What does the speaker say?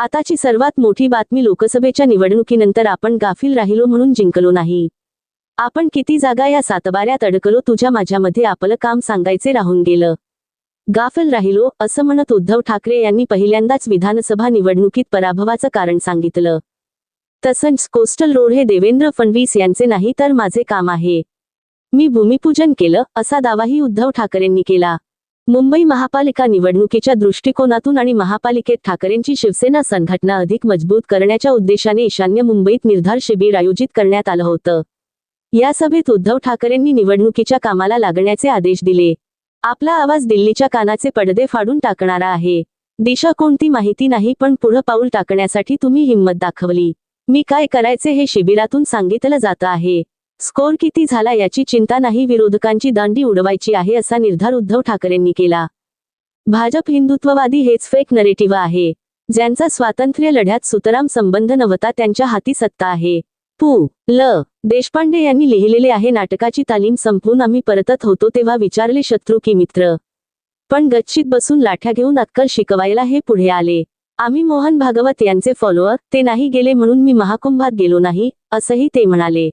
आताची सर्वात मोठी बातमी लोकसभेच्या निवडणुकीनंतर आपण गाफील राहिलो म्हणून जिंकलो नाही. आपण किती जागा या सातबाऱ्यात अडकलो तुझ्या माझ्यामध्ये आपलं काम सांगायचे राहून गेलं. गाफल राहिलो असं म्हणत उद्धव ठाकरे यांनी पहिल्यांदाच विधानसभा निवडणुकीत पराभवाचं कारण सांगितलं. तसंच कोस्टल रोड हे देवेंद्र फडणवीस यांचे नाही तर माझे काम आहे. मी भूमिपूजन केलं असा दावाही उद्धव ठाकरेंनी केला. मुंबई महापालिका निवडणुकीच्या दृष्टिकोनातून आणि महापालिकेत ठाकरेंची शिवसेना संघटना अधिक मजबूत करण्याच्या उद्देशाने ईशान्य मुंबईत निर्धार शिबिर आयोजित करण्यात आलं होतं. या सभेत उद्धव ठाकरेंनी निवडणुकीच्या कामाला लागण्याचे आदेश दिले. आपला आवाज दिल्लीच्या कानाचे पडदे फाडून टाकणारा आहे. दिशा कोणती माहिती नाही पण पुढं पाऊल टाकण्यासाठी तुम्ही हिंमत दाखवली. मी काय करायचे हे शिबिरातून सांगितलं जातं आहे. स्कोर किती झाला याची चिंता नाही विरोधकांची दांडी उडवायची आहे असा निर्धार उद्धव ठाकरेंनी केला. भाजप हिंदुत्ववादी हेच फेक नरेटिव्ह आहे. ज्यांचा स्वातंत्र्य लढ्यात सुतराम संबंध नव्हता त्यांच्या हाती सत्ता आहे. पू. ल. देशपांडे यांनी लिहिलेले आहे नाटकाची तालीम संपवून आम्ही परतत होतो तेव्हा विचारले शत्रू की मित्र. पण गच्चीत बसून लाठ्या घेऊन अक्कल शिकवायला हे पुढे आले. आम्ही मोहन भागवत यांचे फॉलोअर ते नाही गेले म्हणून मी महाकुंभात गेलो नाही असंही ते म्हणाले.